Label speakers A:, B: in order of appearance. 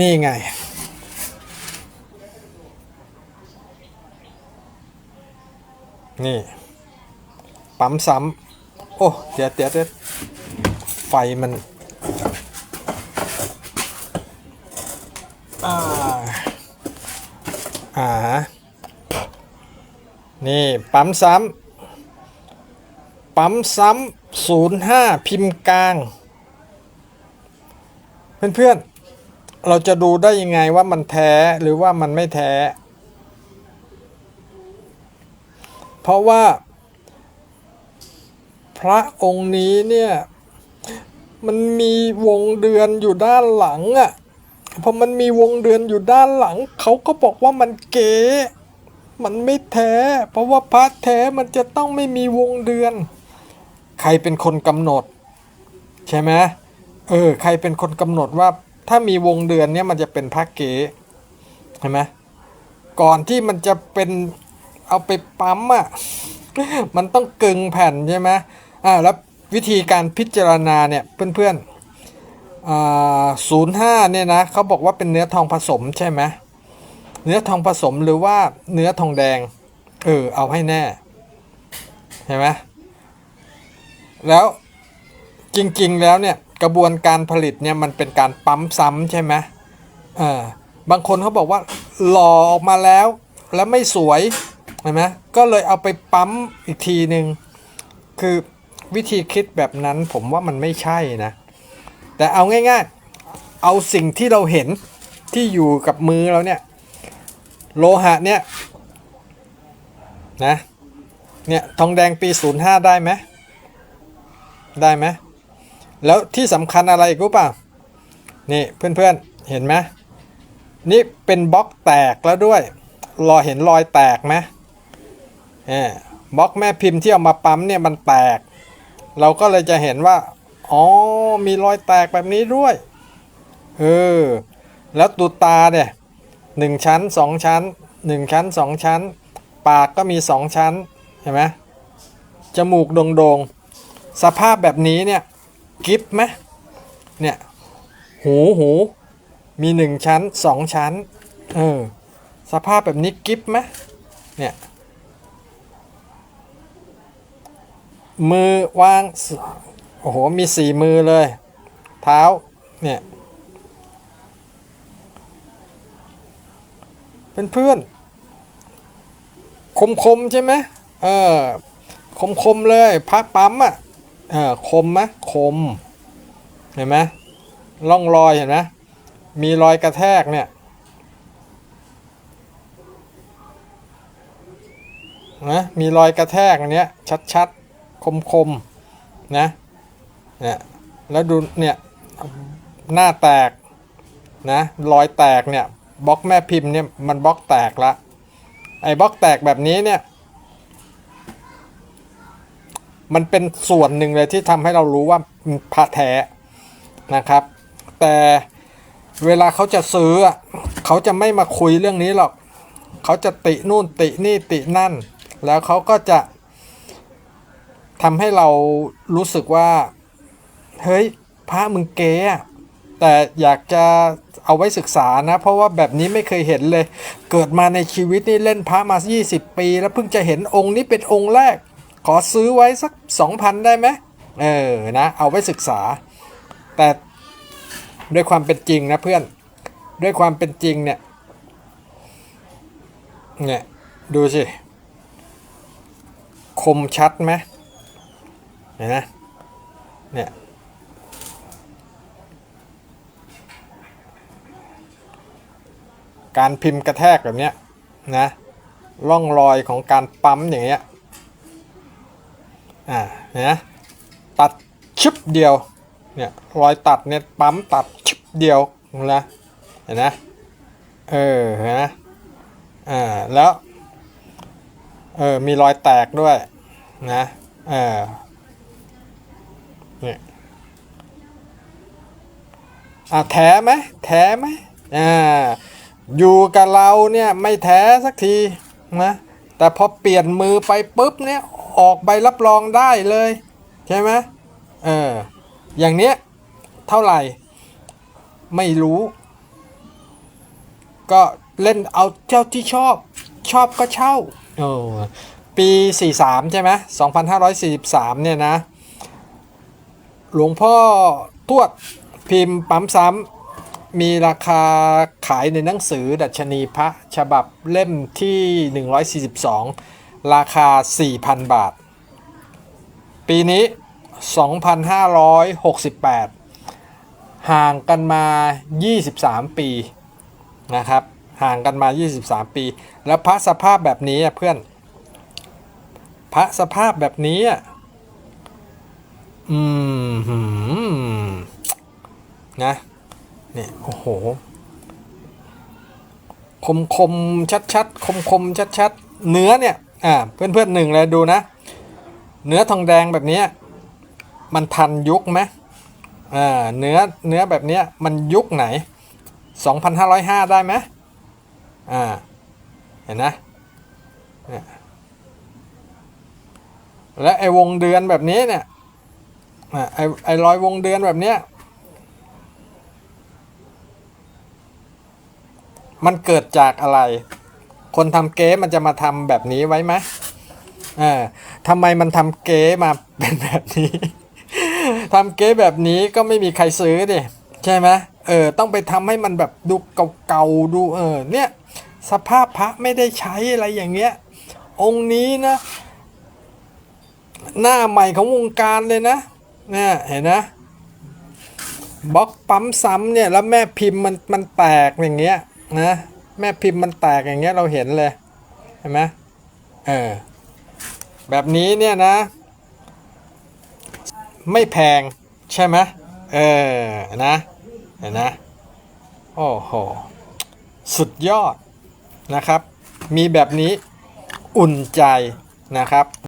A: นี่ไง นี่ ปั๊มซ้ำโอ้ เดี๋ยวเดี๋ยวเดี๋ยวไฟมันอ่าอ่านี่ ปั๊มซ้ำปั๊มซ้ำศูนย์ห้าพิมพ์กลาง เพื่อนๆ เราจะดูได้ยังไงว่ามันแท้หรือว่ามันไม่แท้ เพราะว่า พระองค์นี้เนี่ย มันมีวงเดือนอยู่ด้านหลังอะ่ะพอมันมีวงเดือนอยู่ด้านหลัง เขาก็บอกว่ามันเก๋มันไม่แท้ เพราะว่าพระแท้มันจะต้องไม่มีวงเดือน ใครเป็นคนกำหนด ใช่ไหมเออ ใครเป็นคนกำหนดว่า ถ้ามีวงเดือนเนี่ยมันจะเป็นพระเก๋ใช่ไหมก่อนที่มันจะเป็นเอาไปปั๊มอะมันต้องกึงแผ่นใช่ไหมอ่าแล้ววิธีการพิจารณาเนี่ยเพื่อนๆอ่าศูนย์ห้าเนี่ยนะเขาบอกว่าเป็นเนื้อทองผสมใช่ไหมเนื้อทองผสมหรือว่าเนื้อทองแดง เออ เอาให้แน่เห็นไหมแล้วจริงๆแล้วเนี่ย กระบวนการผลิตเนี่ยมันเป็นการปั๊มซ้ำใช่ไหมเออบางคนเขาบอกว่าหล่อออกมาแล้ว แล้วไม่สวยเห็นไหมก็เลยเอาไปปั๊มอีกทีหนึ่งคือวิธีคิดแบบนั้นผมว่ามันไม่ใช่นะ แต่เอาง่ายๆ เอาสิ่งที่เราเห็นที่อยู่กับมือเราเนี่ย โลหะเนี่ยนะเนี่ยทองแดงปี 05 ได้ไหมได้ไหม แล้วที่สำคัญอะไรอีกรู้เปล่านี่เพื่อนๆเห็นไหมนี่เป็นบล็อกแตกแล้วด้วย รอเห็นรอยแตกไหมเออบล็อกแม่พิมพ์ที่เอามาปั๊มเนี่ยมันแตก เราก็เลยจะเห็นว่า อ๋อ มีรอยแตกแบบนี้ด้วย เออ แล้วตูตาเนี่ยหนึ่งชั้นสองชั้นหนึ่งชั้นสองชั้น ปากก็มีสองชั้น เห็นไหมจมูกโด่งๆ สภาพแบบนี้เนี่ย กิฟไหมเนี่ย หูหูมีหนึ่งชั้นสองชั้น เออ สภาพแบบนี้กิฟไหมเนี่ย มือวาง โอ้โห มีสี่มือเลย เท้า เนี่ย เป็นเพื่อน คมคมใช่ไหม เออ คมคมเลยพักปั๊มอะ เออคมไหมคม เห็นไหมร่องรอยเห็นไหมมีรอยกระแทกเนี่ยนะมีรอยกระแทกอันเนี้ยชัดๆ คมๆ นะเนี่ยแล้วดูเนี่ยหน้าแตกนะรอยแตกเนี่ยบล็อกแม่พิมพ์เนี่ยมันบล็อกแตกละไอ้บล็อกแตกแบบนี้เนี่ย มันเป็นส่วนหนึ่งเลยที่ทำให้เรารู้ว่าพระแท้นะครับ แต่เวลาเขาจะซื้อเขาจะไม่มาคุยเรื่องนี้หรอก เขาจะตินู่นตินี่ตินั่น แล้วเขาก็จะทำให้เรารู้สึกว่า เฮ้ยพระมึงเก๋อะแต่อยากจะเอาไว้ศึกษานะ เพราะว่าแบบนี้ไม่เคยเห็นเลย เกิดมาในชีวิตนี่เล่นพระมา 20 ปี แล้วเพิ่งจะเห็นองค์นี้เป็นองค์แรก ขอซื้อไว้สัก 2,000 ได้ไหมเออนะเอาไว้ศึกษา แต่ด้วยความเป็นจริงนะเพื่อน ด้วยความเป็นจริงเนี่ยเนี่ยดูสิ คมชัดไหมเห็นไหมเนี่ยการพิมพ์กระแทกแบบเนี้ยนะร่องรอยของการปั๊มอย่างเงี้ย อ่าเนี่ยตัดชึบเดียวเนี่ยรอยตัดเนี่ยปั๊มตัดชึบเดียวนะเห็นนะเออเห็นนะอ่าแล้วเออมีรอยแตกด้วยนะเออเนี่ยอ่าแท้ไหมแท้ไหมอ่าอยู่กับเราเนี่ยไม่แท้สักทีนะแต่พอเปลี่ยนมือไปปุ๊บเนี่ย ออกใบรับรองได้เลย ใช่ไหมเอออย่างเนี้ยเท่าไหร่ ไม่รู้ ก็เล่นเอาเจ้าที่ชอบ ชอบก็เช่าโอ้ปี 43 ใช่ไหม2543 เนี่ยนะ หลวงพ่อทวดพิมพ์ปั๊มซ้ำมีราคาขายในหนังสือดัชนีพระฉบับเล่มที่ 142 ราคา 4,000 บาท ปีนี้ 2,568 ห่างกันมา 23 ปีนะครับ ห่างกันมา 23 ปี แล้วพระสภาพแบบนี้อะเพื่อน พระสภาพแบบนี้อะอืมนะเนี่ยโอ้โห คมคมชัดชัดคมคมชัดชัดเนื้อเนี่ย อ่าเพื่อนเพื่อนๆหนึ่งเลยดูนะ เนื้อทองแดงแบบนี้มันทันยุคไหมอ่าเนื้อเนื้อแบบนี้มันยุคไหน 2,505 ได้ไหมอ่าเห็นนะและไอวงเดือนแบบนี้เนี่ยไอไอรอยวงเดือนแบบเนี้ยมันเกิดจากอะไร คนทำเก๊มันจะมาทำแบบนี้ไว้ไหมเออทำไมมันทำเก๊มาเป็นแบบนี้ทำเก๊แบบนี้ก็ไม่มีใครซื้อดิใช่ไหมเออต้องไปทำให้มันแบบดูเก่าๆดูเออเนี่ยสภาพพระไม่ได้ใช้อะไรอย่างเงี้ย องค์นี้นะ หน้าใหม่ของวงการเลยนะเนี่ยเห็นนะบล็อกปั๊มซ้ำเนี่ยแล้วแม่พิมพ์มันมันแตกอย่างเงี้ยนะ แม่พิมพ์มันแตกอย่างเงี้ยเราเห็นเลยเห็นไหมเออแบบนี้เนี่ยนะ ไม่แพงใช่ไหมเออนะเห็นนะโอ้โหสุดยอดนะครับ มีแบบนี้อุ่นใจนะครับ